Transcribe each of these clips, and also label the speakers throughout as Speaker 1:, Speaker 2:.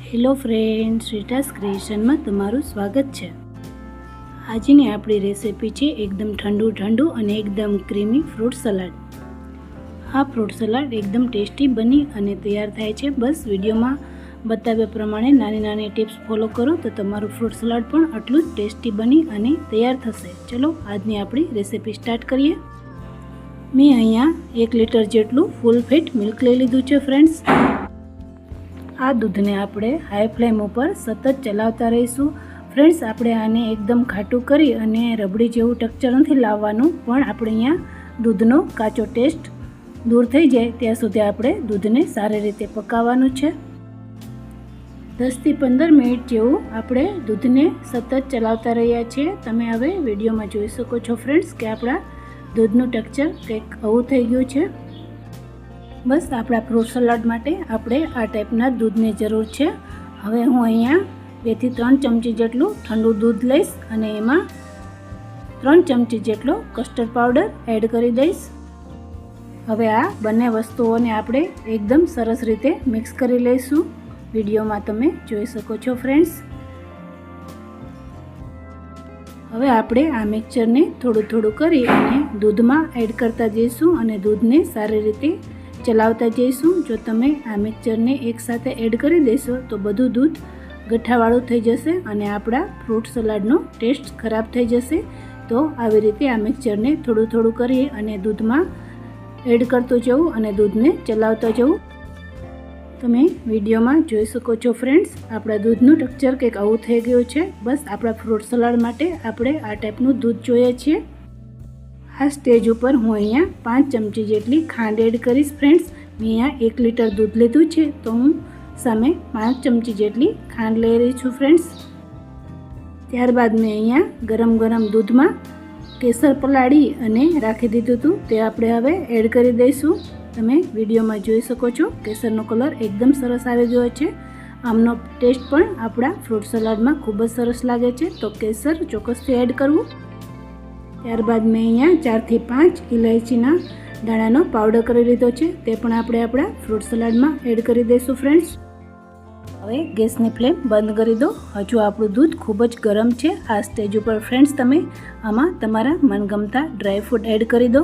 Speaker 1: Hello friend શ્રીટાસ ક્રિએશનમાં તમારું સ્વાગત છે. આજની આપણી રેસિપી છે એકદમ ઠંડુ ઠંડુ અને એકદમ ક્રીમી ફ્રૂટ સલાડ. આ ફ્રૂટ સલાડ એકદમ ટેસ્ટી બની અને તૈયાર થાય છે. બસ વિડીયોમાં બતાવ્યા પ્રમાણે નાની નાની ટિપ્સ ફોલો કરો તો તમારું ફ્રૂટ સલાડ પણ આટલું જ ટેસ્ટી બની અને તૈયાર થશે. ચલો, આજની આપણી રેસિપી સ્ટાર્ટ કરીએ. મેં અહીંયા એક લીટર જેટલું ફૂલ ફેટ મિલ્ક લઈ લીધું છે, ફ્રેન્ડ્સ. આ દૂધને આપણે હાઈ ફ્લેમ ઉપર સતત ચલાવતા રહીશું. ફ્રેન્ડ્સ આપણે આને એકદમ ખાટું કરી અને રબડી જેવું ટેક્ચર નથી લાવવાનું, પણ આપણે અહીંયા દૂધનો કાચો ટેસ્ટ દૂર થઈ જાય, ત્યાં સુધી આપણે દૂધને સારી રીતે પકાવવાનું છે. દસથી પંદર મિનિટ જેવું આપણે દૂધને સતત ચલાવતા રહ્યા છીએ. તમે હવે વિડીયોમાં જોઈ શકો છો ફ્રેન્ડ્સ કે આપણા દૂધનું ટેક્ચર કંઈક આવું થઈ ગયું છે. બસ, આપણા ફ્રૂટ સલાડ માટે આપણે આ ટાઈપના દૂધની જરૂર છે. હવે હું અહીંયા બેથી ત્રણ ચમચી જેટલું ઠંડુ દૂધ લઈશ અને એમાં ત્રણ ચમચી જેટલો કસ્ટર્ડ પાવડર એડ કરી દઈશ. હવે આ બંને વસ્તુઓને આપણે એકદમ સરસ રીતે મિક્સ કરી લઈશું. વિડીયોમાં તમે જોઈ શકો છો ફ્રેન્ડ્સ હવે આપણે આ મિક્સરને થોડું થોડું કરી અને દૂધમાં એડ કરતા જઈશું અને દૂધને સારી રીતે ચલાવતા જઈશું. જો તમે આ મિક્સરને એકસાથે એડ કરી દેશો, તો બધું દૂધ ગઠ્ઠાવાળું થઈ જશે અને આપણા ફ્રૂટ સલાડનો ટેસ્ટ ખરાબ થઈ જશે. તો આવી રીતે આ મિક્સરને થોડું થોડું કરી અને દૂધમાં એડ કરતું જવું અને દૂધને ચલાવતા જવું. તમે વિડીયોમાં જોઈ શકો છો ફ્રેન્ડ્સ, આપણા દૂધનું ટેક્ચર કંઈક આવું થઈ ગયું છે. બસ આપણા ફ્રૂટ સલાડ માટે આપણે આ ટાઈપનું દૂધ જોઈએ છીએ. આ સ્ટેજ ઉપર હું અહીંયા પાંચ ચમચી જેટલી ખાંડ એડ કરીશ ફ્રેન્ડ્સ મેં અહીંયા એક લીટર દૂધ લીધું છે, તો હું સામે પાંચ ચમચી જેટલી ખાંડ લઈ રહી છું ફ્રેન્ડ્સ ત્યારબાદ મેં અહીંયા ગરમ ગરમ દૂધમાં કેસર પલાળી અને રાખી દીધું હતું. તે આપણે હવે એડ કરી દઈશું. તમે વિડીયોમાં જોઈ શકો છો, કેસરનો કલર એકદમ સરસ આવી ગયો છે. આમનો ટેસ્ટ પણ આપણા ફ્રૂટ સલાડમાં ખૂબ જ સરસ લાગે છે. તો કેસર ચોક્કસથી એડ કરવું. ત્યારબાદ મેં અહીંયા ચારથી પાંચ ઇલાયચીના દાણાનો પાવડર કરી લીધો છે. તે પણ આપણે આપણા ફ્રૂટ સલાડમાં એડ કરી દઈશું ફ્રેન્ડ્સ હવે ગેસની ફ્લેમ બંધ કરી દો. હજુ આપણું દૂધ ખૂબ જ ગરમ છે. આ સ્ટેજ ઉપર ફ્રેન્ડ્સ તમે આમાં તમારા મનગમતા ડ્રાય ફ્રૂટ એડ કરી દો.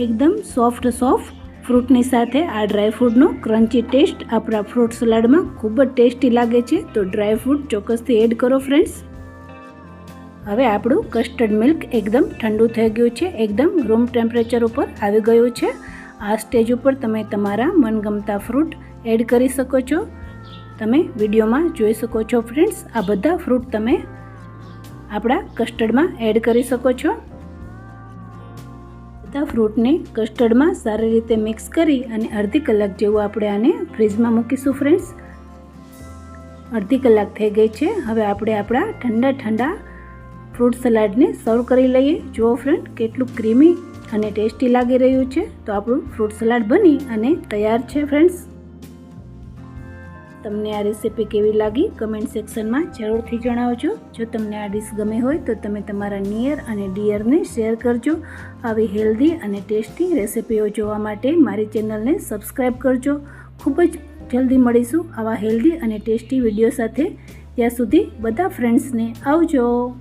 Speaker 1: એકદમ સોફ્ટ સોફ્ટ ફ્રૂટની સાથે આ ડ્રાય ફ્રૂટનો ક્રન્ચી ટેસ્ટ આપણા ફ્રૂટ સલાડમાં ખૂબ જ ટેસ્ટી લાગે છે. તો ડ્રાય ફ્રૂટ ચોક્કસથી એડ કરો ફ્રેન્ડ્સ હવે આપણું કસ્ટર્ડ મિલ્ક એકદમ ઠંડુ થઈ ગયું છે, એકદમ રૂમ ટેમ્પરેચર ઉપર આવી ગયું છે. આ સ્ટેજ ઉપર તમે તમારા મનગમતા ફ્રૂટ એડ કરી શકો છો. તમે વિડીયોમાં જોઈ શકો છો ફ્રેન્ડ્સ આ બધા ફ્રૂટ તમે આપણા કસ્ટર્ડમાં એડ કરી શકો છો. બધા ફ્રૂટને કસ્ટર્ડમાં સારી રીતે મિક્સ કરી અને અડધી કલાક જેવું આપણે આને ફ્રીજમાં મૂકીશું ફ્રેન્ડ્સ અડધી કલાક થઈ ગઈ છે, હવે આપણે આપણા ઠંડા ઠંડા ફ્રૂટ સલાડને સર્વ કરી લઈએ. જુઓ ફ્રેન્ડ કેટલું ક્રીમી અને ટેસ્ટી લાગી રહ્યું છે. તો આપણું ફ્રૂટ સલાડ બની અને તૈયાર છે ફ્રેન્ડ્સ તમને આ રેસીપી કેવી લાગી? કમેન્ટ સેક્શનમાં જરૂરથી જણાવજો. જો તમને આ ડીશ ગમે હોય, તો તમે તમારા નિયર અને ડિયરને શેર કરજો. આવી હેલ્ધી અને ટેસ્ટી રેસીપીઓ જોવા માટે મારી ચેનલને સબસ્ક્રાઈબ કરજો. ખૂબ જ જલ્દી મળીશું આવા હેલ્ધી અને ટેસ્ટી વીડિયો સાથે. ત્યાં સુધી બધા ફ્રેન્ડ્સને આવજો.